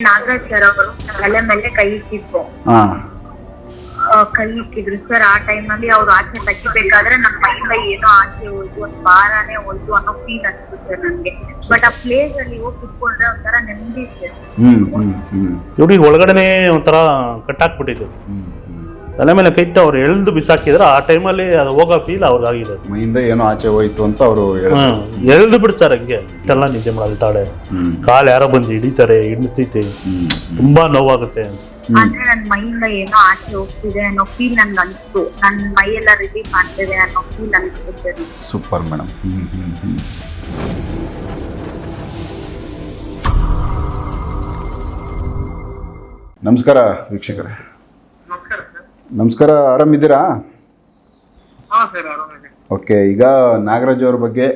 Nagaraj sir ಅವರು ತಲೆ ಮೇಲೆ ಕೈ ಇಟ್ಟಿದ್ರು ಹಾ. ಆ, ಕೈ ಇಟ್ಟಿದ್ರು. ಸರ್ ಆ ಟೈಮ್ ಅಲ್ಲಿ ಅವ್ರು ಆಚೆ ತೆಗಿಬೇಕಾದ್ರೆ ಕೈ ಮೈಯಿಂದ ಏನೋ ಆಚೆ ಹೋಯ್ತು ಒಂದ್ ಭಾರನೇ ಹೋಯ್ತು ಅನ್ನೋ ಫೀಲ್ ಅನ್ಸುತ್ತೆ ಸರ್ ನನ್ಗೆ. ಬಟ್ ಆ ಪ್ಲೇಸ್ ಅಲ್ಲಿ ಹೋಗಿ ಕುತ್ಕೊಂಡ್ರೆ ಒಂಥರ ನೆಮ್ಮದಿ ಸರ್. ಹ್ಮ್ ಹ್ಮ್ ಹ್ಮ್. ಇವ್ರಿಗೆ ಒಳಗಡೆನೆ ಒಂಥರ ಕಟ್ಟಾಕ್ಬಿಟ್ಟಿದ್ದು ಹ್ಮ್ ಹ್ಮ್. ತಲೆ ಮೇಲೆ ಕೈಟ್ಟು ಅವ್ರು ಎಳ್ದು ಬಿಸಾಕಿದ್ರೆ ಆ ಟೈಮಲ್ಲಿ ಅದು ಹೋಗೋ ಫೀಲ್ ಅವ್ರಿಗಾಗಿದೆ ಮೈಯಿಂದ ಏನೋ ಆಚೆ ಹೋಯ್ತು ಅಂತ ಅವರು ಎಳ್ದು ಬಿಡ್ತಾರೆ ಹಂಗೆ. ಎಲ್ಲ ನಿದ್ದೆ ಮಾಡಲ್ತಾಳೆ ಕಾಲು ಯಾರೋ ಬಂದು ಹಿಡಿತಾರೆ ಹಿಡಿತೈತೆ. ತುಂಬಾ ನೋವಾಗುತ್ತೆ. ಆದ್ರೆ ನನ್ ಮೈಯಿಂದ ಏನೋ ಆಚೆ ಹೋಗ್ತಿದೆ ಅನ್ನೋ ಫೀಲ್ ನನ್ಗೆ ಅನ್ಸ್ತು. ನನ್ ಮೈಯೆಲ್ಲ ರಿಲೀಫ್ ಆಗ್ತಿದೆ ಅನ್ನೋ ಫೀಲ್ ಅನ್ಸ್ತು ಸರ್ ಸೂಪರ್ ಮೇಡಮ್. ನಮಸ್ಕಾರ ವೀಕ್ಷಕರೇ. ನಮಸ್ಕಾರ ಆರಾಮ್ ಇದ್ದೀರಾ? ಆರಾಮಿದ್ದೀರಾ ಓಕೆ ಈಗ ನಾಗರಾಜ್ ಅವ್ರ ಬಗ್ಗೆ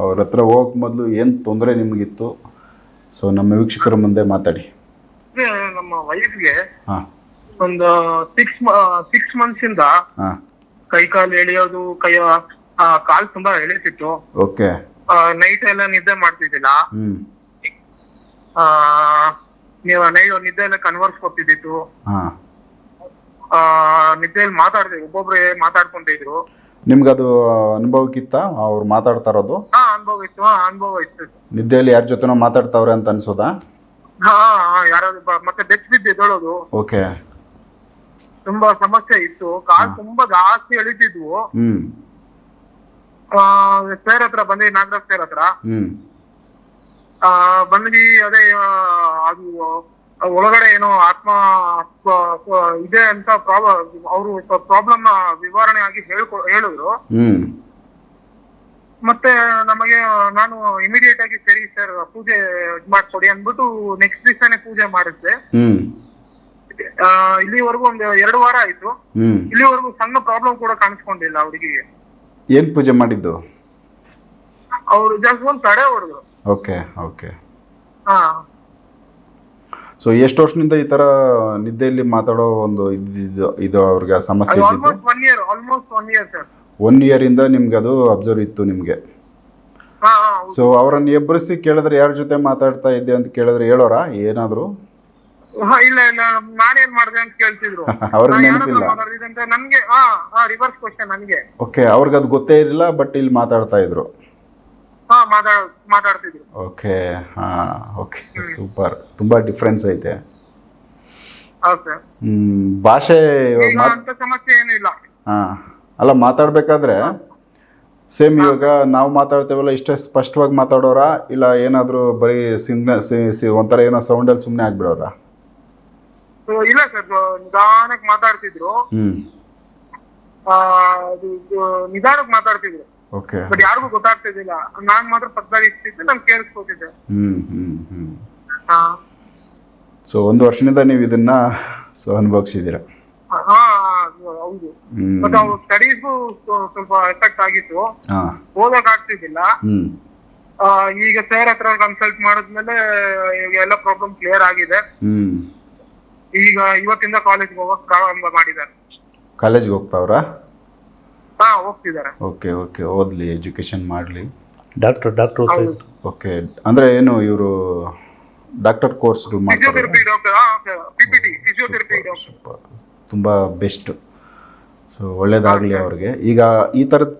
ಅವ್ರ ಹತ್ರ ಹೋಗಕ್ಕೆ ಮೊದಲು ಏನು ತೊಂದರೆ ನಿಮಗಿತ್ತು? ಸೊ ನಮ್ಮ ವೀಕ್ಷಕರ ಮುಂದೆ ಮಾತಾಡಿ. ನಮ್ಮ ವೈಫ್ಗೆ ಒಂದು ಸಿಕ್ಸ್ ಸಿಕ್ಸ್ ಮಂತ್ಸ್ ಇಂದ ಕೈ ಕಾಲು ಎಳೆಯೋದು ಕೈ ಕಾಲು ತುಂಬಾ ಎಳೆತಿತ್ತು. ಓಕೆ. ನೈಟ್ ಎಲ್ಲ ನಿದ್ದೆ ಮಾಡ್ತಿದ್ದಿಲ್ಲ. ನೀವು ನೈಟ್ ನಿದ್ದೆ ಎಲ್ಲ ಕನ್ವರ್ಸ್ ಕೊಡ್ತಿದ್ದಿತ್ತು. ನಿದ್ದೆಯಲ್ಲಿ ಮಾತಾಡ್ತಿದ್ರು ಇದ್ರು. ಮಾತಾಡ್ಕೊಂತಿದ್ರು ನಿಮ್ಗದು ಅನುಭವಕ್ಕಿತ್ತ? ಅವ್ರು ಮಾತಾಡ್ತಾ ಇರೋದು? ಹಾ ಅನುಭವ ಇತ್ತು ಹಾ ಅನುಭವ ಇತ್ತು. ನಿದ್ದೆಯಲ್ಲಿ ಯಾರ ಜೊತೆನೋ ಮಾತಾಡ್ತಾವ್ರೆ ಅಂತ ಅನ್ಸೋದಾ? ಹಾ ಬ- ಮತ್ತೆ ಬೆಚ್ಚ ಬಿದ್ದು ಹೇಳೋದು ಓಕೆ. ತುಂಬಾ ಸಮಸ್ಯೆ ಇತ್ತು. ಕಾಲ್ ತುಂಬಾ ಜಾಸ್ತಿ ಎಳಿತಿದ್ವು. ಸೇರ್ ಸರ್ ಹತ್ರ ಬಂದ್ವಿ ನಾಗರಾಜ್ ಸೇರ್ ಹತ್ರ. ಹ್ಮ್. ಆ, ಬಂದ್ವಿ ಅದೇ ಆ, ಅದು ಒಳಗಡೆ ಏನೋ ಆತ್ಮ ಇದೆ ಅಂತ ಪ್ರಾಬ್ಲಮ್ ಅವರು ಪ್ರಾಬ್ಲಮ್ ವಿವರಣೆ ಆಗಿ ಹೇಳ್ಕೊ ಹೇಳಿದ್ರು. ಮತ್ತೆ ನಮಗೆ ನಾನು ಇಮಿಡಿಯೇಟ್ ಆಗಿ ಸರಿ ಸರ್ ಪೂಜೆ ಇದ್ ಮಾಡ್ಕೊಡಿ ಅಂದ್ಬಿಟ್ಟು ನೆಕ್ಸ್ಟ್ ದಿವಸನೆ ಪೂಜೆ ಮಾಡಿದ್ದೆ. ಇಲ್ಲಿವರೆಗೂ ಒಂದು ಎರಡು ವಾರ ಆಯ್ತು. ಇಲ್ಲಿವರೆಗೂ ಸಣ್ಣ ಪ್ರಾಬ್ಲಮ್ ಕೂಡ ಕಾಣಿಸ್ಕೊಂಡಿಲ್ಲ ಅವರಿಗೆ ಏನ್ ಪೂಜೆ ಮಾಡಿದ್ದು? ಅವ್ರು ಜಸ್ಟ್ ಒಂದು ತಡೆ ಹೊಡೆದ್ರು. ಓಕೆ ಓಕೆ ಹಾ. ಸೊ ಎಷ್ಟು ವರ್ಷದಿಂದ ಈ ತರ ನಿದ್ದೆಯಲ್ಲಿ ಮಾತಾಡೋ ಒಂದು ಇದು ಇದು ಅವ್ರಿಗೆ ಸಮಸ್ಯೆ ಇದ್ದಿದ್ದು? Almost one year almost one year sir one ಇಯರಿಂದ ನಿಮ್ಗೆ ಅದು ಅಬ್ಸರ್ವ್ ಇತ್ತು ನಿಮಗೆ. ಹಾ ಹಾ ಹೌದು. ಸೊ ಅವರನ್ನು ಎಬ್ಬರಿಸಿ ಕೇಳಿದ್ರೆ ಯಾರ ಜೊತೆ ಮಾತಾಡ್ತಾ ಇದ್ದೆ ಅಂತ ಕೇಳಿದ್ರೆ ಹೇಳೋರಾ? ಏನಾದ್ರು? ಹಾ, ಇಲ್ಲ ಇಲ್ಲ. ನಾನೇನ್ ಮಾಡಿದೆ ಅಂತ ಕೇಳ್ತಿದ್ರು. ಅವ್ರಿಗೆ ನಾನ್ ಯಾರ್ ಹತ್ರ ನೆನಪಿಲ್ಲ. ಮಾತಾಡಿದೆ ಅಂತ ನನ್ಗೆ ಹಾ ಹಾ ರಿವರ್ಸ್ ಕ್ವಶನ್ ನನ್ಗೆ. ಓಕೆ ಅವ್ರಿಗೆ ಅದು ಗೊತ್ತೇ ಇರಲಿಲ್ಲ ಬಟ್ ಇಲ್ಲಿ ಮಾತಾಡ್ತಾ ಇದ್ರು. ಹಾ ಮಾತಾಡ ಮಾತಾಡ್ತಿದ್ರು. ಓಕೆ ಹಾ ಓಕೆ ಸೂಪರ್. ತುಂಬಾ ಡಿಫ್ರೆನ್ಸ್ ಐತೆ. ಹೌದು ಸರ್. ಹ್ಮ್, ಭಾಷೆ ಇವಾಗ ಈಗ ಮಾತ್ ಅಂತ ಸಮಸ್ಯೆ ಏನಿಲ್ಲ ಇಲ್ಲ. ಹಾಂ ಅಲ್ಲ ಮಾತಾಡ್ಬೇಕಾದ್ರೆ ಸೇಮ್ ಇವಾಗ ನಾವು ಮಾತಾಡ್ತೇವಲ್ಲ ಇಷ್ಟೇ ಸ್ಪಷ್ಟವಾಗಿ ಮಾತಾಡೋರಾ? ಇಲ್ಲ ಏನಾದರೂ ಬರೀ ಸಿಗ್ನ ಒಂಥರ ಏನೋ ಸೌಂಡಲ್ಲಿ ಸುಮ್ಮನೆ ಆಗ್ಬಿಡೋರಾ? So, ಇಲ್ಲ ಸರ್ ನಿಧಾನಕ್ ಮಾತಾಡ್ತಿದ್ರು. ಹ್ಞೂ ಆ, ಅದು ಇದು ನಿಧಾನಕ್ ಮಾತಾಡ್ತಿದ್ರು. ಓಕೆ ಬಟ್ ಯಾರಿಗೂ ಗೊತ್ತಾಗ್ತಿದ್ದಿಲ್ಲ. ನಾನ್ ಮಾತ್ರ ಪಕ್ಕದಲ್ಲಿ ಇರ್ತಿದ್ದೆ ನಾನು ಕೇಳಿಸ್ಕೊತಿದ್ದೆ ಹ್ಮ್ ಹ್ಞೂ ಹಾ. ಸೊ ಒಂದು ವರ್ಷದಿಂದ ನೀವು ಇದನ್ನ ಸೊ ಅನುಭವಿಸಿದ್ದೀರ? ಹಾ ಹೌದು. ಬಟ್ ಅವ್ರು ಸ್ಟಡೀಸ್ಗೂ ಸ್ವಲ್ಪ ಎಫೆಕ್ಟ್ ಆಗಿತ್ತು. ಹಾಂ. ಓದಕ್ ಆಗ್ತಿದ್ದಿಲ್ಲ. ಹ್ಞೂ ಆ, ಈಗ ಸರ್ ಹತ್ರ ಕನ್ಸಲ್ಟ್ ಮಾಡಿದ್ಮೇಲೆ ಈಗ ಎಲ್ಲ ಪ್ರಾಬ್ಲಮ್ ಕ್ಲಿಯರ್ ಆಗಿದೆ. ಹ್ಮ್. ಈಗ ಇವತ್ತಿಂದ ಕಾಲೇಜ್ ಹೋಗಕ್ ಪ್ರಾರಂಭ ಮಾಡಿದ್ದಾರೆ. ಕಾಲೇಜ್ಗೆ ಹೋಗ್ತಾವ್ರಾ? ಹಾ ಹೋಗ್ತಿದ್ದಾರೆ. ಓಕೆ ಓಕೆ ಓದಲಿ ಎಜುಕೇಶನ್ ಮಾಡಲಿ. ಡಾಕ್ಟರ್ ಡಾಕ್ಟರ್ ಓಕೆ ಅಂದರೆ ಏನು ಇವರು ಡಾಕ್ಟರ್ ಕೋರ್ಸ್ಗಳು ಮಾಡ್ತಾರೆ? Physiotherapy doctor PPT physiotherapy doctor. ತುಂಬ ಬೆಸ್ಟ್. ಸೊ ಒಳ್ಳೇದಾಗಲಿ ಅವ್ರಿಗೆ. ಈಗ ಈ ಥರದ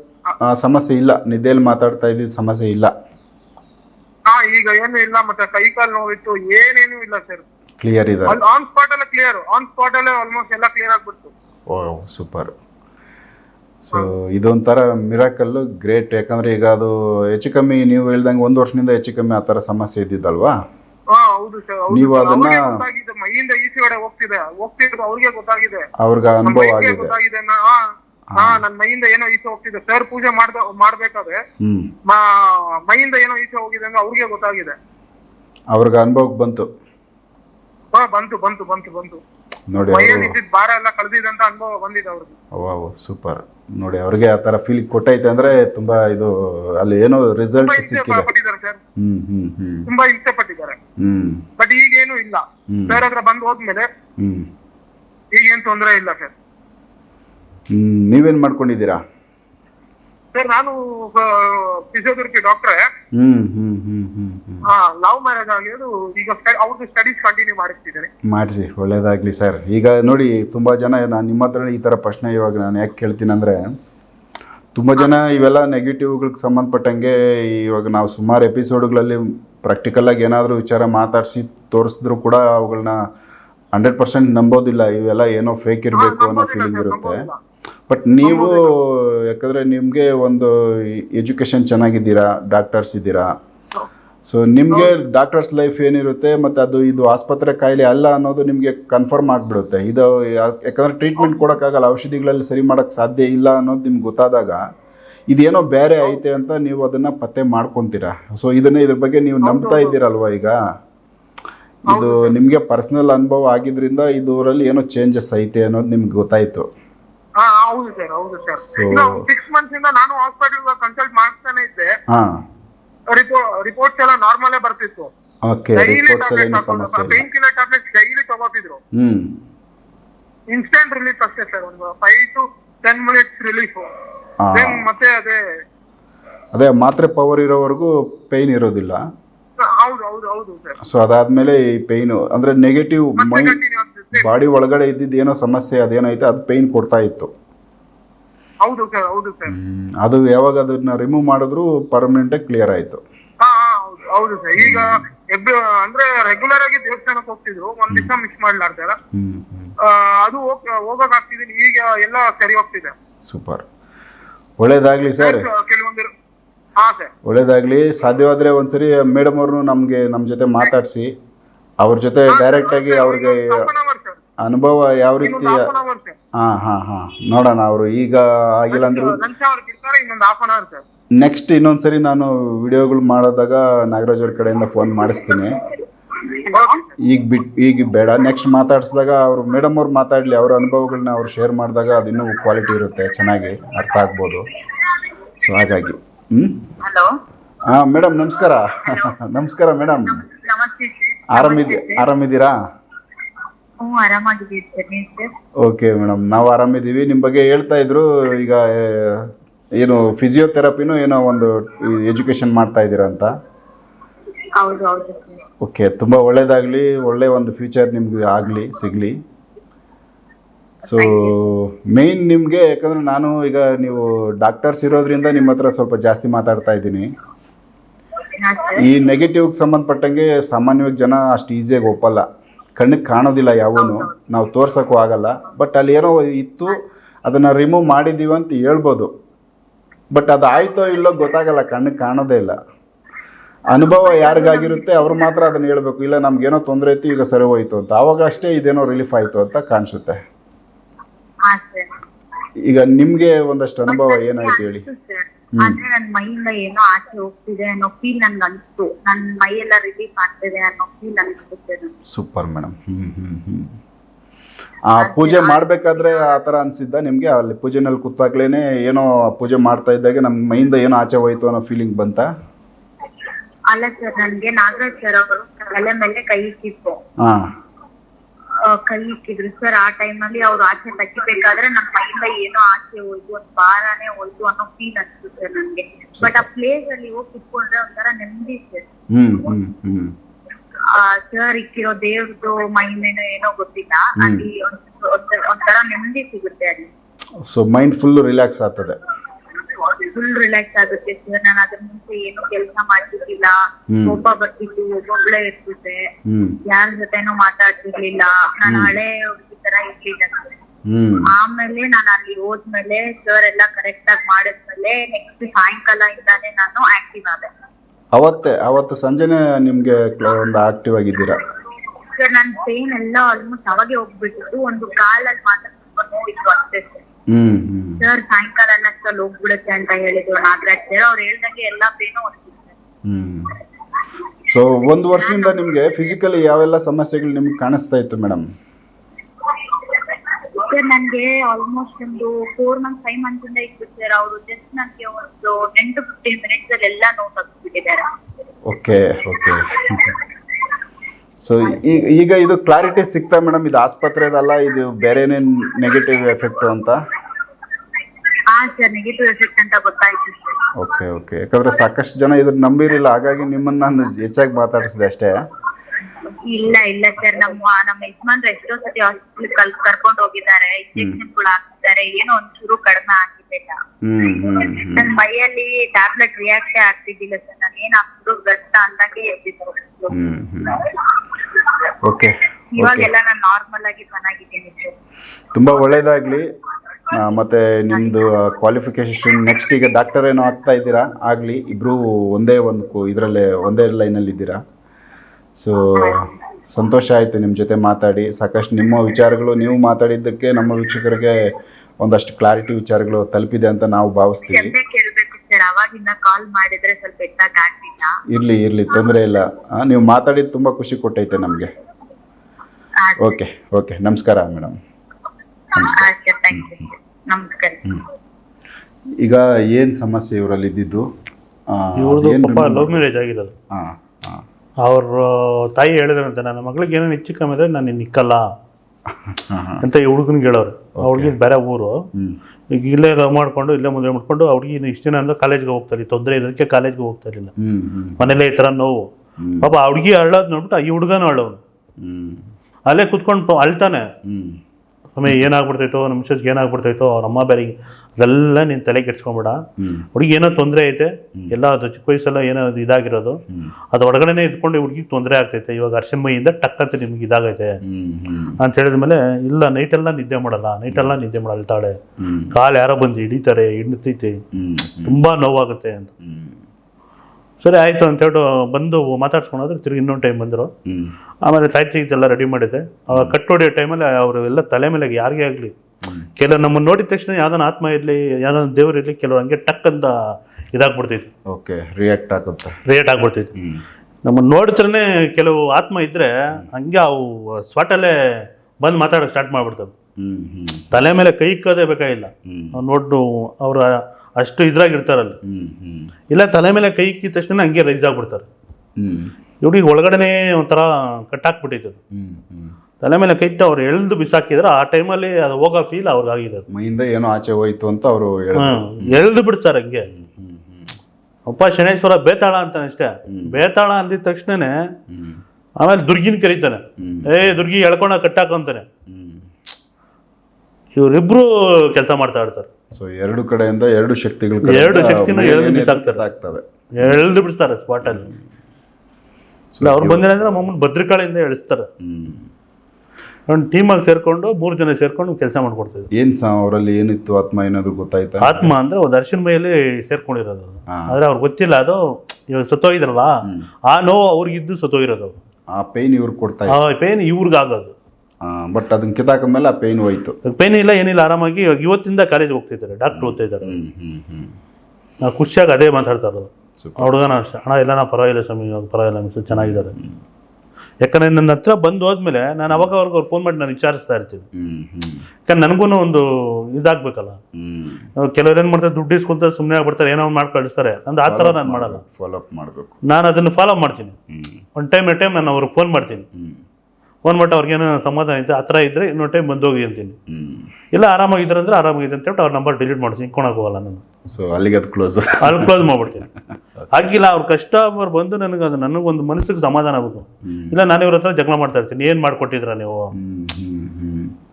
ಆ, ಸಮಸ್ಯೆ ಇಲ್ಲ. ನಿದ್ದೆಯಲ್ಲಿ ಮಾತಾಡ್ತಾ ಇದ್ದಿದ್ದ ಸಮಸ್ಯೆ ಇಲ್ಲ. ಹಾ ಈಗ ಏನು ಇಲ್ಲ ಮತ್ತೆ ಕೈ ಕಾಲು ನೋವಿತ್ತು ಏನೇನು ಇಲ್ಲ ಸರ್. ಕ್ಲಿಯರ್ ಇದೆ ಆನ್ ಸ್ಪಾಟ್ ಅಲ್ಲೇ ಕ್ಲಿಯರ್ ಆನ್ ಸ್ಪಾಟ್ ಅಲ್ಲೇ ಆಲ್ಮೋಸ್ಟ್ ಎಲ್ಲ ಕ್ಲಿಯರ್ ಆಗ್ಬಿಡ್ತು. Oh super. ಸೊ ಇದೊಂಥರ ಮಿರಾಕಲ್ಲು ಗ್ರೇಟ್ ಯಾಕಂದ್ರೆ ಈಗ ಅದು ಹೆಚ್ಚು ಕಮ್ಮಿ ನೀವು ಹೇಳ್ದಂಗೆ ಒಂದು ವರ್ಷದಿಂದ ಹೆಚ್ಚು ಕಮ್ಮಿ ಆ ಥರ ಸಮಸ್ಯೆ ಇದ್ದಿದ್ದಲ್ವಾ? ಹಾ ಹೌದು ಸರ್ ನೀವು ಅದನ್ನ- ಮೈಯಿಂದ ಈಚೆ ಕಡೆ ಹೋಗ್ತಿದೆ. ಹೋಗ್ತಿರೋದು ಅವ್ರಿಗೆ ಗೊತ್ತಾಗಿದೆ. ಅವ್ರಿಗೆ ಅನುಭವ ಆಗಿದೆ. ಗೊತ್ತಾಗಿದೆ ಹಾ ಹಾ. ನನ್ ಮೈಯಿಂದ ಏನೋ ಈಚೆ ಹೋಗ್ತಿದೆ. ಸರ್ ಪೂಜೆ ಮಾಡ್ದ ಮಾಡ್ಬೇಕಾದ್ರೆ ಮೈಯಿಂದ ಏನೋ ಈಚೆ ಹೋಗಿದೆ ಅಂದ್ರೆ ಅವ್ರಿಗೆ ಗೊತ್ತಾಗಿದೆ. ಅವ್ರಿಗೆ ಅನುಭವಕ್ಕೆ ಬಂತು. ಹಾ ಬಂತು ಬಂತು ಬಂತು ಬಂತು. ನೋಡಿ ಭಾರ ಎಲ್ಲ ಕಳೆದಿದೆ ಅಂತ ಅನುಭವ ಬಂದಿದೆ ಅವ್ರಿಗೆ ವಾವ್ ಸೂಪರ್. ನೋಡಿ ಅವ್ರಿಗೆ ಆ ತರ ಫೀಲ್ ಕೊಟ್ಟೈತೆ ಅಂದ್ರೆ ತುಂಬಾ ಇದು ಅಲ್ಲಿ ಏನೋ ರಿಸಲ್ಟ್ ಸಿಕ್ಕಿದೆ. ಹ್ಞೂ ಹ್ಞೂ ಹ್ಞೂ ತುಂಬಾ ಹಿಂಸೆ ಪಟ್ಟಿದ್ದಾರೆ. ಹ್ಞೂ ಬಟ್ ಈಗೇನು ಇಲ್ಲ. ಬೇರೆ ಹತ್ರ ಬಂದು ಹೋದ್ಮೇಲೆ ಹ್ಮ್. ಈಗೇನ್ ತೊಂದರೆ ಇಲ್ಲ ಸರ್ ಹ್ಮ್ ನೀವೇನ್ ಮಾಡ್ಕೊಂಡಿದ್ದೀರಾ? ಸರ್ ನಾನು ಫಿಸಿಯೋಥೆರಪಿ ಡಾಕ್ಟ್ರೆ ಹ್ಮ್ ಹ್ಮ್ ಹ್ಞೂ ಹಾ ಲವ್ ಮ್ಯಾರೇಜ್ ಆಗಿರೋದು ಈಗ ಅವ್ರದ್ದು ಸ್ಟಡೀಸ್ ಕಂಟಿನ್ಯೂ ಮಾಡಿಸ್ತಿದ್ದಾರೆ ಮಾಡಿಸಿ ಒಳ್ಳೇದಾಗ್ಲಿ ಸರ್ ಈಗ ನೋಡಿ ತುಂಬ ಜನ ನಾನು ನಿಮ್ಮ ಹತ್ರ ಈ ಥರ ಪ್ರಶ್ನೆ ಇವಾಗ ನಾನು ಯಾಕೆ ಕೇಳ್ತೀನಿ ಅಂದರೆ ತುಂಬ ಜನ ಇವೆಲ್ಲ ನೆಗೆಟಿವ್ಗಳಿಗೆ ಸಂಬಂಧಪಟ್ಟಂಗೆ ಇವಾಗ ನಾವು ಸುಮಾರು ಎಪಿಸೋಡ್ಗಳಲ್ಲಿ ಪ್ರಾಕ್ಟಿಕಲಾಗಿ ಏನಾದರೂ ವಿಚಾರ ಮಾತಾಡಿಸಿ ತೋರಿಸಿದ್ರು ಕೂಡ ಅವುಗಳನ್ನ ಹಂಡ್ರೆಡ್ ಪರ್ಸೆಂಟ್ ನಂಬೋದಿಲ್ಲ. ಇವೆಲ್ಲ ಏನೋ ಫೇಕ್ ಇರಬೇಕು ಅನ್ನೋ ಫೀಲಿಂಗ್ ಇರುತ್ತೆ. ಬಟ್ ನೀವು ಯಾಕಂದರೆ ನಿಮಗೆ ಒಂದು ಎಜುಕೇಷನ್ ಚೆನ್ನಾಗಿದ್ದೀರಾ ಡಾಕ್ಟರ್ಸ್ ಇದ್ದೀರಾ ಸೊ ನಿಮಗೆ ಡಾಕ್ಟರ್ಸ್ ಲೈಫ್ ಏನಿರುತ್ತೆ ಮತ್ತು ಅದು ಇದು ಆಸ್ಪತ್ರೆ ಕಾಯಿಲೆ ಅಲ್ಲ ಅನ್ನೋದು ನಿಮಗೆ ಕನ್ಫರ್ಮ್ ಆಗಿಬಿಡುತ್ತೆ. ಇದು ಯಾಕಂದ್ರೆ ಟ್ರೀಟ್ಮೆಂಟ್ ಕೊಡೋಕ್ಕಾಗಲ್ಲ ಔಷಧಿಗಳಲ್ಲಿ ಸರಿ ಮಾಡೋಕ್ಕೆ ಸಾಧ್ಯ ಇಲ್ಲ ಅನ್ನೋದು ನಿಮ್ಗೆ ಗೊತ್ತಾದಾಗ ಇದೇನೋ ಬೇರೆ ಐತೆ ಅಂತ ನೀವು ಅದನ್ನು ಪತ್ತೆ ಮಾಡ್ಕೊತೀರಾ? ಸೊ ಇದನ್ನ ಇದ್ರ ಬಗ್ಗೆ ನೀವು ನಂಬ್ತಾ ಇದ್ದೀರಲ್ವ ಈಗ? ಇದು ನಿಮಗೆ ಪರ್ಸನಲ್ ಅನುಭವ ಆಗಿದ್ರಿಂದ ಇದರಲ್ಲಿ ಏನೋ ಚೇಂಜಸ್ ಐತೆ ಅನ್ನೋದು ನಿಮ್ಗೆ ಗೊತ್ತಾಯಿತು. ಹಾ ಹೌದು ಸರ್ ಹೌದು ಸರ್ ಸಿಕ್ಸ್ ಮಂತ್ಸ್ ಇಂದ ನಾನು ಹಾಸ್ಪಿಟಲ್ ಕನ್ಸಲ್ಟ್ ಮಾಡ್ತಾನೆ ಇದ್ದೆ. ಹಾಂ. ರಿಪೋರ್ಟ್ಸ್ ಎಲ್ಲ ನಾರ್ಮಲ್ ಬರ್ತಿತ್ತು. ಓಕೆ ಡೈಲಿ ರಿಪೋರ್ಟ್ಸಲ್ಲಿ ಏನು ಸಮಸ್ಯೆ ಇಲ್ಲ. ಪೇನ್ ಕಿಲ್ಲರ್ ಟ್ಯಾಬ್ಲೆಟ್ಸ್ ಡೈಲಿ ತಗೋತಿದ್ರು. ಹ್ಞೂ ಇನ್ಸ್ಟೆಂಟ್ ರಿಲೀಫ್ ಅಷ್ಟೇ ಸರ್ ಒಂದು five to ten minutes relief then ಮತ್ತೆ ಅದೇ ಅದೇ ಮಾತ್ರೆ ಪವರ್ ಇರೋವರೆಗೂ ಪೇನ್ ಇರೋದಿಲ್ಲ. ಹೌದು ಹೌದು ಹೌದು ಸರ್ ಸೊ ಅದಾದ್ಮೇಲೆ ಈ ಪೇಯ್ನು ಅಂದ್ರೆ ನೆಗೆಟಿವ್ ಕಂಟಿನ್ಯೂ ಆಗ್ತಿದೆ. ಬಾಡಿ ಒಳಗಡೆ ಇದ್ದಿದ್ದು ಏನೋ ಸಮಸ್ಯೆ ಅದೇನೈತೆ ಅದು ಪೈನ್ ಕೊಡ್ತಾ ಇತ್ತು. ಹೌದು ಸರ್ ಹೌದು ಸರ್. ಅದು ಯಾವಾಗ ಅದನ್ನ ರಿಮೂವ್ ಮಾಡಿದ್ರು ಪರ್ಮನೆಂಟ್ ಕ್ಲಿಯರ್ ಆಯ್ತು. ಹಾ ಹೌದು ಹೌದು ಸರ್. ಈಗ ಅಂದ್ರೆ ರೆಗ್ಯುಲರ್ ಆಗಿ ದೇವಸ್ಥಾನಕ್ಕೆ ಹೋಗ್ತಿದ್ರು ಒಂದ್ ದಿವಸ ಮಿಸ್ ಮಾಡ್ಲಾರ್ದಾರ ಹ್ಞೂ ಅದು ಹೋಗ್ ಹೋಗಕ್ ಆಗ್ತಿದ್ದೀನಿ ಈಗ ಎಲ್ಲ ಸರಿ ಹೋಗ್ತಿದೆ. ಸೂಪರ್ ಒಳ್ಳೇದಾಗ್ಲಿ ಸರ್. ಕೆಲವೊಂದು ಹಾ ಸರ್. ಒಳ್ಳೇದಾಗಲಿ. ಸಾಧ್ಯವಾದರೆ ಒಂದ್ಸರಿ ಮೇಡಮ್ ಅವ್ರನ್ನು ನಮ್ಗೆ ನಮ್ ಜೊತೆ ಮಾತಾಡ್ಸಿ. ಅವ್ರ ಜೊತೆ ಡೈರೆಕ್ಟ್ ಆಗಿ ಅವ್ರಿಗೆ ಅನುಭವ ಯಾವ ರೀತಿ ಹಾ ಹಾ ಹಾ. ನೋಡೋಣ ಅವರು ಈಗ ಆಗಿಲ್ಲ ಅಂದ್ರು ನೆಕ್ಸ್ಟ್ ಇನ್ನೊಂದ್ಸರಿ ನಾನು ವಿಡಿಯೋಗಳು ಮಾಡೋದಾಗ ನಾಗರಾಜ್ ಅವ್ರ ಕಡೆಯಿಂದ ಫೋನ್ ಮಾಡಿಸ್ತೀನಿ. ಈಗ ಬಿಟ್ ಈಗ ಬೇಡ. ನೆಕ್ಸ್ಟ್ ಮಾತಾಡಿಸಿದಾಗ ಅವರು ಮೇಡಮ್ ಅವ್ರು ಮಾತಾಡಲಿ ಅವ್ರ ಅನುಭವಗಳನ್ನ ಅವ್ರು ಶೇರ್ ಮಾಡಿದಾಗ ಅದು ಇನ್ನೂ ಕ್ವಾಲಿಟಿ ಇರುತ್ತೆ ಚೆನ್ನಾಗಿ ಅರ್ಥ ಆಗ್ಬೋದು. ಸೊ ಹಾಗಾಗಿ. ಹ್ಞೂ ಹಾಂ ಮೇಡಮ್ ನಮಸ್ಕಾರ. ನಮಸ್ಕಾರ ಮೇಡಮ್ ಆರಾಮಿದ್ದಿ ಆರಾಮಿದ್ದೀರಾ? ಹ್ಞೂ ಆರಾಮಾಗಿದ್ದೀವಿ ಸರ್. ನೀವು ಸರ್? ಓಕೆ ಮೇಡಮ್ ನಾವು ಆರಾಮಿದ್ದೀವಿ. ನಿಮ್ಮ ಬಗ್ಗೆ ಹೇಳ್ತಾ ಇದ್ರು ಈಗ ಏನು ಫಿಸಿಯೋಥೆರಪಿನೂ ಏನೋ ಒಂದು ಎಜುಕೇಶನ್ ಮಾಡ್ತಾ ಇದ್ದೀರಾ ಅಂತ? ಹೌದು ಹೌದು ಸರ್. ಓಕೆ ತುಂಬ ಒಳ್ಳೇದಾಗಲಿ ಒಳ್ಳೆ ಒಂದು ಫ್ಯೂಚರ್ ನಿಮ್ಗೆ ಆಗಲಿ ಸಿಗಲಿ. ಸೊ ಮೇನ್ ನಿಮಗೆ ಯಾಕಂದರೆ ನಾನು ಈಗ ನೀವು ಡಾಕ್ಟರ್ಸ್ ಇರೋದ್ರಿಂದ ನಿಮ್ಮ ಹತ್ರ ಸ್ವಲ್ಪ ಜಾಸ್ತಿ ಮಾತಾಡ್ತಾ ಇದ್ದೀನಿ. ಈ ನೆಗೆಟಿವ್ಗೆ ಸಂಬಂಧಪಟ್ಟಂಗೆ ಸಾಮಾನ್ಯವಾಗಿ ಜನ ಅಷ್ಟು ಈಸಿಯಾಗಿ ಒಪ್ಪಲ್ಲ. ಕಣ್ಣಿಗೆ ಕಾಣೋದಿಲ್ಲ ಯಾವನು. ನಾವು ತೋರ್ಸೋಕ್ಕೂ ಆಗಲ್ಲ. ಬಟ್ ಅಲ್ಲಿ ಏನೋ ಇತ್ತು ಅದನ್ನು ರಿಮೂವ್ ಮಾಡಿದ್ದೀವಿ ಅಂತ ಹೇಳ್ಬೋದು. ಬಟ್ ಅದು ಆಯಿತೋ ಇಲ್ಲೋ ಗೊತ್ತಾಗಲ್ಲ ಕಣ್ಣಿಗೆ ಕಾಣೋದೇ ಇಲ್ಲ. ಅನುಭವ ಯಾರಿಗಾಗಿರುತ್ತೆ ಅವ್ರು ಮಾತ್ರ ಅದನ್ನು ಹೇಳ್ಬೇಕು. ಇಲ್ಲ ನಮ್ಗೇನೋ ತೊಂದರೆ ಇತ್ತು ಈಗ ಸರಿ ಹೋಯ್ತು ಅಂತ. ಆವಾಗ ಅಷ್ಟೇ ಇದೇನೋ ರಿಲೀಫ್ ಆಯಿತು ಅಂತ ಕಾಣಿಸುತ್ತೆ. ಈಗ ನಿಮಗೆ ಒಂದಷ್ಟು ಅನುಭವ ಏನಾಯ್ತು ಹೇಳಿ? ಸರ್. ಆದ್ರೆ ನನ್ ಮೈಯಿಂದ ಏನೋ ಆಚೆ ಹೋಗ್ತಿದೆ ಅನ್ನೋ ಫೀಲ್ ನನ್ಗೆ ಅನಿಸ್ತು ನನ್ ಮೈಯೆಲ್ಲ ರಿಲೀಫ್ ಆಗ್ತಿದೆ ಅನ್ನೋ ಫೀಲ್ ಅನ್ಸುತ್ತೆ ಸೂಪರ್ ಮೇಡಮ್. ಆ ಪೂಜೆ ಮಾಡ್ಬೇಕಾದ್ರೆ ಆ ಥರ ಅನ್ಸಿದ್ದ ನಿಮಗೆ? ಅಲ್ಲಿ ಪೂಜೆನಲ್ಲಿ ಕೂತಾಗ್ಲೇನೆ ಏನೋ ಪೂಜೆ ಮಾಡ್ತಾ ಇದ್ದಾಗ ನಮ್ ಮೈಯಿಂದ ಏನೋ ಆಚೆ ಹೋಯ್ತು ಅನ್ನೋ ಫೀಲಿಂಗ್ ಬಂತ? ಅಲ್ಲ ಸರ್ ನನ್ಗೆ ನಾಗರಾಜ್ ಸರ್ ಅವರು ತಲೆ ಮೇಲೆ ಕೈ ಇಟ್ಟಿತ್ತು. ಕೈ ಇಕ್ಕಿದ್ರು ಸರ್ ಆ ಟೈಮಲ್ಲಿ ಅವ್ರು ಆಚೆ ತೆಗಿಬೇಕಾದ್ರೆ ನನ್ ಮೈಯಿಂದ ಏನೋ ಆಚೆ ಹೋಯ್ತು ಒಂದ್ ಬಾರಾನೇ ಹೋಯ್ತು ಅನ್ನೋ ಫೀಲ್ ಅನ್ಸ್ತು ಸರ್ ನನ್ಗೆ ಬಟ್ ಆ ಪ್ಲೇಸ್ ಅಲ್ಲಿ ಹೋಗಿ ಕುತ್ಕೊಂಡ್ರೆ ಒಂಥರ ನೆಮ್ಮದಿ ಸರ್ ಸರ್ ಇಕ್ಕಿರೋ ದೇವ್ರದ್ದು ಮೈಮೇನೋ ಏನೋ ಗೊತ್ತಿಲ್ಲ. ಅಲ್ಲಿ ಒಂಥರ ನೆಮ್ಮದಿ ಸಿಗುತ್ತೆ ಅಲ್ಲಿ. ಸೊ ಮೈಂಡ್ ಫುಲ್ ರಿಲ್ಯಾಕ್ಸ್ ಆಗ್ತದೆ. ಫುಲ್ ರಿಲ್ಯಾಕ್ಸ್ ಆಗುತ್ತೆ. ಸರ್ ನಾನು ಅದ್ರ ಮುಂಚೆ ಏನು ಕೆಲಸ ಮಾಡ್ತಿರ್ಲಿಲ್ಲ. ಒಬ್ಬ ಬರ್ತಿತ್ತು ಒಬ್ಬೊಬ್ಳೆ ಇರ್ತಿದ್ದೆ. ಯಾರ ಜೊತೆನೂ ಮಾತಾಡ್ತಿರ್ಲಿಲ್ಲ. ನಾನು ಹಳೆ ಹುಡುಗಿ ತರ ಇರ್ಲಿಲ್ಲ ಸರ್ ಆಮೇಲೆ ನಾನು ಅಲ್ಲಿ ಹೋದ್ಮೇಲೆ ಸರ್ ಎಲ್ಲ ಕರೆಕ್ಟ್ ಆಗಿ ಮಾಡಿದ್ಮೇಲೆ ನೆಕ್ಸ್ಟ್ ಸಾಯಂಕಾಲ ಇಂದಾನೆ ನಾನು ಆಕ್ಟಿವ್ ಆದೆ. ಅವತ್ತೆ ಅವತ್ತು ಸಂಜೆನೆ ನಿಮ್ಗೆ ಒಂದು ಆಕ್ಟಿವ್ ಆಗಿದ್ದೀರಾ? ಸರ್ ನನ್ನ ಪೇನ್ ಎಲ್ಲ ಆಲ್ಮೋಸ್ಟ್ ಅವಾಗೆ ಹೋಗ್ಬಿಟ್ಟಿತ್ತು. ಒಂದು ಕಾಲಲ್ಲಿ ಮಾತ್ರ ನೋವಿತ್ತು ಅಷ್ಟೇ. ಸರ್ ಹ್ಞೂ ಸರ್ ಸಾಯಂಕಾಲ ಅನ್ನಷ್ಟಲ್ಲಿ ಹೋಗ್ಬಿಡುತ್ತೆ ಅಂತ ಹೇಳಿದ್ರು. ನಾಗರಾಜ್ ಸರ್ ಅವ್ರು ಹೇಳ್ದಂಗೆ ಎಲ್ಲಾ ಪೇನು ಹ್ಮ್ ಹ್ಮ್. ಸೊ ಒಂದು ವರ್ಷದಿಂದ ನಿಮ್ಗೆ ಫಿಸಿಕಲಿ ಯಾವೆಲ್ಲ ಸಮಸ್ಯೆಗಳು ನಿಮ್ಗೆ ಕಾಣಿಸ್ತಾ ಇತ್ತು ಮೇಡಮ್ ಸರ್ ನನ್ಗೆ ಆಲ್ಮೋಸ್ಟ್ ಒಂದು ಫೋರ್ ಮಂತ್ ಫೈವ್ ಮಂತ್ ಇಂದ ಇತ್ತು ಸರ್ ಅವರು ಜಸ್ಟ್ ನನ್ಗೆ ಒಂದು ಟೆನ್ ಟು ಫಿಫ್ಟೀನ್ ಮಿನಿಟ್ಸ್ ಅಲ್ಲಿ ಎಲ್ಲ ನೋಟ್ ಹಾಕ್ಬಿಟ್ಟಿದ್ದಾರೆ. ಓಕೆ ಓಕೆ ಸೊ ಈಗ ಈಗ ಇದು ಕ್ಲಾರಿಟಿ ಸಿಗ್ತಾ ಮೇಡಮ್ ಇದು ಆಸ್ಪತ್ರೆದಲ್ಲ ಇದು ಬೇರೆನೇ ನೆಗೆಟಿವ್ ಎಫೆಕ್ಟು ಅಂತ? ಹಾ ಸರ್ ನೆಗೆಟಿವ್ ಎಫೆಕ್ಟ್ ಅಂತ ಗೊತ್ತಾಯ್ತು ಸರ್ ಓಕೆ ಓಕೆ ಯಾಕಂದ್ರೆ ಸಾಕಷ್ಟು ಜನ ಇದ್ರ ನಂಬಿರಿಲ್ಲ ಹಾಗಾಗಿ ನಿಮ್ಮನ್ನ ನಾನು ಹೆಚ್ಚಾಗಿ ಮಾತಾಡಿಸಿದೆ ಅಷ್ಟೇ. ಇಲ್ಲ ಇಲ್ಲ ಸರ್ ನಮ್ಮ ನಮ್ಮ ಯಜಮಾನ್ರು ಎಷ್ಟೋ ಸತಿ ಹಾಸ್ಪಿಟಲ್ ಕಲ್ ಕರ್ಕೊಂಡು ಹೋಗಿದ್ದಾರೆ ಇಂಜೆಕ್ಷನ್ ಕೂಡ ಹಾಕಿದ್ದಾರೆ ಏನೋ ಒಂಚೂರು ಕಡಿಮೆ ಆಗಿದ್ದಿಲ್ಲ ನನ್ ಮೈಯಲ್ಲಿ ಟ್ಯಾಬ್ಲೆಟ್ ರಿಯಾಕ್ಟ್ ಆಗ್ತಿದ್ದಿಲ್ಲ ಸರ್ ನಾನು ಏನ್ ಹಾಕ್ಬಿಟ್ಟು ಗಟ್ಟ ಅಂತಾಗೆ ಎದ್ದಿದ್ದು ಓಕೆ ಇವಾಗೆಲ್ಲ ನಾನು ನಾರ್ಮಲ್ ಆಗಿ ಚೆನ್ನಾಗಿದ್ದೀನಿ ಸರ್ ತುಂಬ ಒಳ್ಳೆಯದಾಗಲಿ ಮತ್ತು ನಿಮ್ಮದು ಕ್ವಾಲಿಫಿಕೇಷನ್ ನೆಕ್ಸ್ಟ್ ಈಗ ಡಾಕ್ಟರ್ ಏನೋ ಆಗ್ತಾ ಇದ್ದೀರಾ? ಆಗಲಿ ಇಬ್ರು ಒಂದೇ ಒಂದು ಇದರಲ್ಲೇ ಒಂದೇ ಲೈನಲ್ಲಿ ಇದ್ದೀರಾ ಸೊ ಸಂತೋಷ ಆಯಿತು ನಿಮ್ಮ ಜೊತೆ ಮಾತಾಡಿ. ಸಾಕಷ್ಟು ನಿಮ್ಮ ವಿಚಾರಗಳು ನೀವು ಮಾತಾಡಿದ್ದಕ್ಕೆ ನಮ್ಮ ವೀಕ್ಷಕರಿಗೆ ಒಂದಷ್ಟು ಕ್ಲಾರಿಟಿ ವಿಚಾರಗಳು ತಲುಪಿದೆ ಅಂತ ನಾವು ಭಾವಿಸ್ತೀವಿ. ಇರ್ಲಿ ಇರ್ಲಿ ತೊಂದರೆ ಇಲ್ಲ. ನೀವು ಮಾತಾಡಿದ್ದು ತುಂಬ ಖುಷಿ ಕೊಟ್ಟೈತೆ ನಮಗೆ. ಓಕೆ ಓಕೆ ನಮಸ್ಕಾರ ಮೇಡಮ್ ಸರ್ ಥ್ಯಾಂಕ್ ಯು ನಮಸ್ಕಾರ. ಈಗ ಏನು ಸಮಸ್ಯೆ ಇವರಲ್ಲಿ ಇದ್ದಿದ್ದು? ಇವ್ರದ್ದು ಪಾಪ ಲವ್ ಮ್ಯಾರೇಜ್ ಆಗಿರೋದು. ಹಾಂ ಹಾಂ. ಅವ್ರ ತಾಯಿ ಹೇಳಿದ್ರಂತೆ ನನ್ನ ಮಗಳಿಗೆ ಏನೋ ಹೆಚ್ಚು ಕಮ್ಮಿ ಇದ್ರೆ ನಾನು ನಿಕ್ಕಲ್ಲ ಅಂತ ಈ ಹುಡುಗನ್ಗೆ ಹೇಳೋರು ಆ ಹುಡುಗಿನ ಬೇರೆ ಊರು. ಈಗ ಇಲ್ಲೇ ಲವ್ ಮಾಡ್ಕೊಂಡು ಇಲ್ಲೇ ಮುಂದೆ ಮಾಡ್ಕೊಂಡು ಅವ್ರಿಗೆ ಇಷ್ಟು ದಿನ ಅಂದ್ರೆ ಕಾಲೇಜ್ಗೆ ಹೋಗ್ತಾ ಇರಲಿಲ್ಲ ತೊಂದರೆ ಇರೋದಕ್ಕೆ ಕಾಲೇಜ್ಗೆ ಹೋಗ್ತಾ ಇರಲಿಲ್ಲ. ಮನೇಲೇ ಈ ಥರ ನೋವು. ಪಾಪ ಆ ಹುಡುಗಿ ಅಳ್ಳೋದು ನೋಡ್ಬಿಟ್ಟು ಈ ಹುಡುಗನೂ ಅಳ್ಳೋನು ಅಲ್ಲೇ ಕುತ್ಕೊಂಡು ಅಳ್ತಾನೆ ಸ್ವಾಮಿ ಏನಾಗ್ಬಿಡ್ತೈತೋ ನಮ್ಮ ಮಿಸ್ಸಸ್ಗೆ ಏನಾಗ್ಬಿಡ್ತೈತೋ ಅವ್ರ ಅಮ್ಮ ಬೇರೆ ಅದೆಲ್ಲ ನೀನು ತಲೆ ಕೆಡ್ಸ್ಕೊಂಬಿಡ ಹುಡುಗಿ ಏನೋ ತೊಂದರೆ ಐತೆ ಎಲ್ಲ ಅದು ಚಿಕ್ಕ ವಯಸ್ಸೆಲ್ಲ ಏನೋ ಅದು ಇದಾಗಿರೋದು. ಅದು ಒಳಗಡೆನೆ ಇದ್ಕೊಂಡು ಹುಡುಗಿಗೆ ತೊಂದರೆ ಆಗ್ತೈತೆ ಇವಾಗ ಅರ್ಶಿನ ಮೈಯಿಂದ ಟಕ್ ಅಂತ ನಿಮ್ಗೆ ಇದಾಗೈತೆ. ಅಂತ ಹೇಳಿದ ಮೇಲೆ ಇಲ್ಲ ಇಲ್ಲ ನೈಟೆಲ್ಲ ನಿದ್ದೆ ಮಾಡಲ್ಲ ನೈಟೆಲ್ಲ ನಿದ್ದೆ ಮಾಡಲ್ತಾಳೆ ಕಾಲು ಯಾರೋ ಬಂದು ಹಿಡಿತಾರೆ ಹಿಡಿತೈತಿ. ತುಂಬಾ ನೋವಾಗುತ್ತೆ ಅಂತ. ಸರಿ ಆಯಿತು ಅಂತ ಹೇಳಿ ಬಂದು ಮಾತಾಡ್ಸ್ಕೊಂಡ್ರೆ ತಿರುಗಿ ಇನ್ನೊಂದು ಟೈಮ್ ಬಂದರು. ಆಮೇಲೆ ತಾಯ್ತಿ ಇದೆಲ್ಲ ರೆಡಿ ಮಾಡಿದೆ. ಅವಾಗ ಕಟ್ ಹೊಡಿಯೋ ಟೈಮಲ್ಲಿ ಅವರು ಎಲ್ಲ ತಲೆ ಮೇಲೆ ಯಾರಿಗೇ ಆಗಲಿ ಕೆಲವು ನಮ್ಮನ್ನು ನೋಡಿದ ತಕ್ಷಣ ಯಾವ್ದಾನ ಆತ್ಮ ಇರಲಿ ಯಾವ್ದಾನ ದೇವ್ರು ಇರಲಿ ಕೆಲವ್ರು ಹಂಗೆ ಟಕ್ ಅಂತ ಇದಾಗ್ಬಿಡ್ತಿತ್ತು. ಓಕೆ ರಿಯಾಕ್ಟ್ ಆಗುತ್ತೆ. ರಿಯಾಕ್ಟ್ ಆಗ್ಬಿಡ್ತೈತಿ ಹ್ಞೂ ನಮ್ಮನ್ನು ನೋಡಿದ್ರೆ ಕೆಲವು ಆತ್ಮ ಇದ್ರೆ ಹಂಗೆ ಅವು ಸ್ವಾಟಲ್ಲೇ ಬಂದು ಮಾತಾಡೋಕೆ ಸ್ಟಾರ್ಟ್ ಮಾಡ್ಬಿಡ್ತವೆ. ತಲೆ ಮೇಲೆ ಕೈ ಇಕ್ಕೋದೇ ಬೇಕಾಗಿಲ್ಲ. ನೋಡ್ದು ಅವರ ನೋಡು ಅವ್ರ ಅಷ್ಟು ಇದ್ರಾಗ ಇರ್ತಾರಲ್ಲ. ಹ್ಞೂ ಹ್ಞೂ ಇಲ್ಲ ತಲೆ ಮೇಲೆ ಕೈ ಇಕ್ಕಿದ ತಕ್ಷಣ ಹಂಗೆ ರೈಸ್ ಆಗ್ಬಿಡ್ತಾರೆ. ಇವ್ರಿಗೆ ಒಳಗಡೆನೇ ಒಂಥರ ಕಟ್ಟಾಕ್ಬಿಟ್ಟಿತ್ತು ತಲೆ ಮೇಲೆ ಕೈ ಇಟ್ಟು ಅವ್ರು ಎಳ್ದು ಬಿಸಾಕಿದ್ರೆ ಆ ಟೈಮಲ್ಲಿ ಅದು ಹೋಗೋ ಫೀಲ್ ಅವ್ರಿಗೆ ಆಗಿರೋದು ಮೈಯಿಂದ ಏನೋ ಆಚೆ ಹೋಯ್ತು ಅಂತ ಅವರು ಎಳ್ದು ಬಿಡ್ತಾರೆ ಹಂಗೆ. ಅಪ್ಪ ಶನೇಶ್ವರ ಬೇತಾಳ ಅಂತ ಅಷ್ಟೇ. ಬೇತಾಳ ಅಂದಿದ ತಕ್ಷಣನೇ ಆಮೇಲೆ ದುರ್ಗಿನ ಕರೀತಾನೆ. ಏ ದುರ್ಗಿ ಎಳ್ಕೊಂಡ ಕಟ್ಟಾಕಂತಾನೆ ಇವರಿಬ್ರು ಕೆಲಸ ಮಾಡ್ತಾ ಇರ್ತಾರೆ. ಸೊ ಎರಡು ಕಡೆಯಿಂದ ಎರಡು ಶಕ್ತಿಗಳು ಎರಡು ಶಕ್ತಿನ ಎಳ್ದು ಬಿಸಾಕ್ತಾರೆ. ಆಗ್ತವೆ. ಎಳ್ದು ಬಿಡ್ತಾರೆ ಸ್ಪಾಟಲ್ಲಿ ಇಲ್ಲ ಅವ್ರು ಬಂದಿಲ್ಲ ಅಂದ್ರೆ ಮಮ್ಮನ್ ಭದ್ರಕಾಳಿಯಿಂದ ಎಳಿಸ್ತಾರೆ. ಒಂದು ಟೀಮಲ್ಲಿ ಸೇರ್ಕೊಂಡು ಮೂರು ಜನ ಸೇರ್ಕೊಂಡು ಕೆಲಸ ಮಾಡ್ಕೊಡ್ತೀವಿ ಏನ್ ಸಾ ಅವರಲ್ಲಿ ಏನಿತ್ತು ಆತ್ಮ ಏನಾದ್ರು ಗೊತ್ತಾಯ್ತು? ಆತ್ಮ ಅಂದ್ರೆ ಒಂದು ಅರ್ಶಿನ ಮೈಯಲ್ಲಿ ಸೇರ್ಕೊಂಡಿರೋದು. ಆದ್ರೆ ಅವ್ರಿಗೆ ಗೊತ್ತಿಲ್ಲ ಅದು ಇವಾಗ ಸತ್ತೋಗಿದ್ರಲ್ಲ ಆ ನೋವು ಅವ್ರಿಗಿದ್ದು ಸತ್ತೋಗಿರೋದು. ಆ ಪೇನ್ ಇವ್ರಿಗೆ ಕೊಡ್ತಾ ಪೇನ್ ಇವ್ರಿಗೆ ಆಗೋದು ಬಟ್ ಅದನ್ನ ಕಿತ್ತಾಕದ್ಮೇಲೆ ಆ ಪೇನ್ ಹೋಯ್ತು. ಪೇನ್ ಇಲ್ಲ ಏನಿಲ್ಲ ಆರಾಮಾಗಿ ಇವಾಗ ಇವತ್ತಿಂದ ಕಾಲೇಜ್ ಹೋಗ್ತಿದ್ದಾರೆ ಡಾಕ್ಟರ್ ಓದ್ತಾ ಇದ್ದಾರೆ ನಾವು ಖುಷಿಯಾಗಿ ಅದೇ ಮಾತಾಡ್ತಾ ಇರೋದು. ಆ ಹುಡುಗನ ಅಷ್ಟೇ ಹಣ ಇಲ್ಲ ನಾ ಪರವಾಗಿಲ್ಲ ಸ್ವಾಮಿ ಇವಾಗ ಪರವಾಗಿಲ್ಲ ಮಿಸ್ ಚೆನ್ನಾಗಿದ್ದಾರೆ. ಯಾಕಂದ್ರೆ ನನ್ನ ಹತ್ರ ಬಂದು ಹೋದ್ಮೇಲೆ ನಾನು ಅವಾಗ ಅವ್ರಿಗೆ ಅವ್ರು ಫೋನ್ ಮಾಡಿ ನಾನು ವಿಚಾರಿಸ್ತಾ ಇರ್ತೀನಿ. ಯಾಕಂದ್ರೆ ನನಗೂ ಒಂದು ಇದಾಗಬೇಕಲ್ಲ. ಕೆಲವ್ರು ಏನು ಮಾಡ್ತಾರೆ ದುಡ್ಡು ಇಸ್ಕೊಳ್ತಾರೆ ಸುಮ್ಮನೆ ಆಗ್ಬಿಡ್ತಾರೆ ಏನೋ ಒಂದು ಮಾಡಿ ಕಳಿಸ್ತಾರೆ ನಂದು ಆ ಥರ ನಾನು ಮಾಡಲ್ಲ. ಫಾಲೋ ಅಪ್ ಮಾಡಬೇಕು. ನಾನು ಅದನ್ನು ಫಾಲೋ ಮಾಡ್ತೀನಿ. ಒನ್ ಒಂದು ಟೈಮ್ ಎ ಟೈಮ್ ನಾನು ಅವ್ರಿಗೆ ಫೋನ್ ಮಾಡ್ತೀನಿ. ಫೋನ್ ಮಾಡಿ ಅವ್ರಿಗೇನು ಸಮಾಧಾನ ಐತೆ ಆ ಥರ ಇದ್ದರೆ ಇನ್ನೊಂದು ಟೈಮ್ ಬಂದೋಗಿ ಹೋಗಿ ಅಂತೀನಿ. ಇಲ್ಲ ಆರಾಮಾಗಿದ್ದಾರೆ ಅಂದ್ರೆ ಆರಾಮಾಗಿದೆ ಅಂತ ಹೇಳ್ಬಿಟ್ಟು ಅವ್ರ ನಂಬರ್ ಡಿಲೀಟ್ ಮಾಡ್ತೀನಿ ಇಟ್ಕೊಳಕ್ ಹೋಗಲ್ಲ ನಾನು. ಸೊ ಅಲ್ಲಿಗೆ ಅದು ಕ್ಲೋಸ್ ಅಲ್ಲಿ ಕ್ಲೋಸ್ ಮಾಡ್ಬಿಡ್ತೀನಿ. ಆಗಿಲ್ಲ ಅವ್ರ ಕಸ್ಟಮರ್ ಬಂದು ನನಗೆ ಅದು ನನಗೊಂದು ಮನಸ್ಸಿಗೆ ಸಮಾಧಾನ ಆಗಬೇಕು. ಇಲ್ಲ ನಾನು ಇವ್ರ ಹತ್ರ ಜಗಳ ಮಾಡ್ತಾ ಇರ್ತೀನಿ ಏನು ಮಾಡಿಕೊಟ್ಟಿದ್ರ ನೀವು?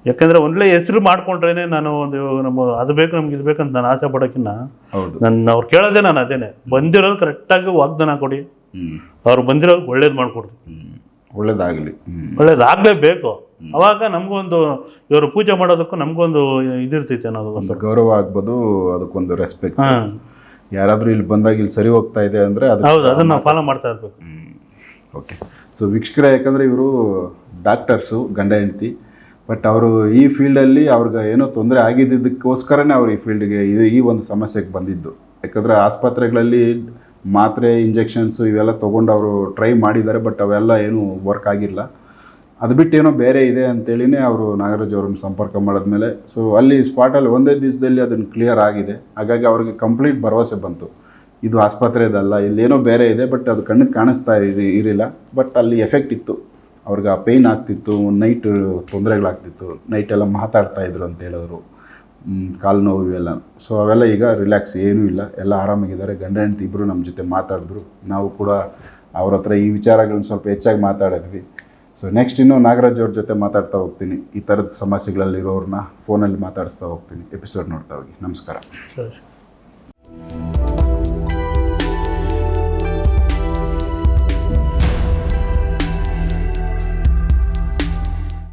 ಯಾಕಂದ್ರೆ ಒಳ್ಳೆ ಹೆಸರು ಮಾಡ್ಕೊಂಡ್ರೇನೆ ನಾನು ಒಂದು ನಮ್ಮ ಅದು ಬೇಕು ನಮ್ಗೆ ಇದು ಬೇಕಂತ ನಾನು ಆಸೆ ಪಡೋಕ್ಕಿನ್ನ ನನ್ನ ಅವ್ರು ಕೇಳೋದೇ ನಾನು ಅದೇನೆ. ಬಂದಿರೋರು ಕರೆಕ್ಟಾಗಿ ವಾಗ್ದಾನ ಕೊಡಿ. ಅವ್ರು ಬಂದಿರೋರು ಒಳ್ಳೇದು ಮಾಡ್ಕೊಡ್ತೀನಿ. ಒಳ್ಳೇದಾಗ್ಲಿ. ಒಳ್ಳೇದಾಗಲೇಬೇಕು ಅವಾಗ ನಮಗೊಂದು ಇವರು ಪೂಜೆ ಮಾಡೋದಕ್ಕೂ ನಮಗೊಂದು ಇದಿರ್ತೈತೆ ಅನ್ನೋದು ಒಂದು. ಗೌರವ ಆಗ್ಬೋದು ಅದಕ್ಕೊಂದು ರೆಸ್ಪೆಕ್ಟ್ ಯಾರಾದರೂ ಯಾರಾದ್ರೂ ಇಲ್ಲಿ ಬಂದಾಗ ಇಲ್ಲಿ ಸರಿ ಹೋಗ್ತಾ ಇದೆ ಅಂದರೆ ಅದು ಹೌದು ಅದನ್ನು ನಾವು ಫಾಲೋ ಮಾಡ್ತಾ ಇರಬೇಕು. ಓಕೆ ಸೊ ವೀಕ್ಷಕರ ಯಾಕಂದರೆ ಇವರು ಡಾಕ್ಟರ್ಸು ಗಂಡ ಹೆಂಡತಿ ಬಟ್ ಅವರು ಈ ಫೀಲ್ಡಲ್ಲಿ ಅವ್ರಿಗೆ ಏನೋ ತೊಂದರೆ ಆಗಿದ್ದಕ್ಕೋಸ್ಕರನೇ ಅವ್ರು ಈ ಫೀಲ್ಡ್ಗೆ ಇದು ಈ ಒಂದು ಸಮಸ್ಯೆಗೆ ಬಂದಿದ್ದು. ಯಾಕಂದರೆ ಆಸ್ಪತ್ರೆಗಳಲ್ಲಿ ಮಾತ್ರೆ ಇಂಜೆಕ್ಷನ್ಸು ಇವೆಲ್ಲ ತೊಗೊಂಡು ಅವರು ಟ್ರೈ ಮಾಡಿದ್ದಾರೆ, ಬಟ್ ಅವೆಲ್ಲ ಏನೂ ವರ್ಕ್ ಆಗಿಲ್ಲ. ಅದು ಬಿಟ್ಟು ಏನೋ ಬೇರೆ ಇದೆ ಅಂತೇಳಿನೇ ಅವರು ನಾಗರಾಜ್ ಅವ್ರನ್ನ ಸಂಪರ್ಕ ಮಾಡಿದ್ಮೇಲೆ, ಸೊ ಅಲ್ಲಿ ಸ್ಪಾಟಲ್ಲಿ ಒಂದೇ ದಿವಸದಲ್ಲಿ ಅದನ್ನು ಕ್ಲಿಯರ್ ಆಗಿದೆ. ಹಾಗಾಗಿ ಅವ್ರಿಗೆ ಕಂಪ್ಲೀಟ್ ಭರವಸೆ ಬಂತು. ಇದು ಆಸ್ಪತ್ರೆದಲ್ಲ ಇಲ್ಲೇನೋ ಬೇರೆ ಇದೆ, ಬಟ್ ಅದು ಕಣ್ಣಿಗೆ ಕಾಣಿಸ್ತಾ ಇರಿ, ಇರಿಲ್ಲ. ಬಟ್ ಅಲ್ಲಿ ಎಫೆಕ್ಟ್ ಇತ್ತು. ಅವ್ರಿಗೆ ಆ ಪೇಯ್ನ್ ಆಗ್ತಿತ್ತು ನೈಟ್ ತೊಂದರೆಗಳಾಗ್ತಿತ್ತು ನೈಟೆಲ್ಲ ಮಾತಾಡ್ತಾ ಇದ್ರು ಅಂತ ಹೇಳಿದ್ರು ಕಾಲು ನೋವು ಇವೆಲ್ಲ. ಸೊ ಅವೆಲ್ಲ ಈಗ ರಿಲ್ಯಾಕ್ಸ್ ಏನೂ ಇಲ್ಲ. ಎಲ್ಲ ಆರಾಮಾಗಿದ್ದಾರೆ. ಗಂಡ, ಹೆಂಡತಿ ಇಬ್ಬರು ನಮ್ಮ ಜೊತೆ ಮಾತಾಡಿದ್ರು. ನಾವು ಕೂಡ ಅವ್ರ ಹತ್ರ ಈ ವಿಚಾರಗಳನ್ನ ಸ್ವಲ್ಪ ಹೆಚ್ಚಾಗಿ ಮಾತಾಡಿದ್ವಿ. ಸೊ ನೆಕ್ಸ್ಟ್ ಇನ್ನು ನಾಗರಾಜ್ ಅವ್ರ ಜೊತೆ ಮಾತಾಡ್ತಾ ಹೋಗ್ತೀನಿ. ಈ ಥರದ ಸಮಸ್ಯೆಗಳಲ್ಲಿರೋರನ್ನ ಫೋನಲ್ಲಿ ಮಾತಾಡಿಸ್ತಾ ಹೋಗ್ತೀನಿ. ಎಪಿಸೋಡ್ ನೋಡ್ತಾ ಹೋಗಿ. ನಮಸ್ಕಾರ.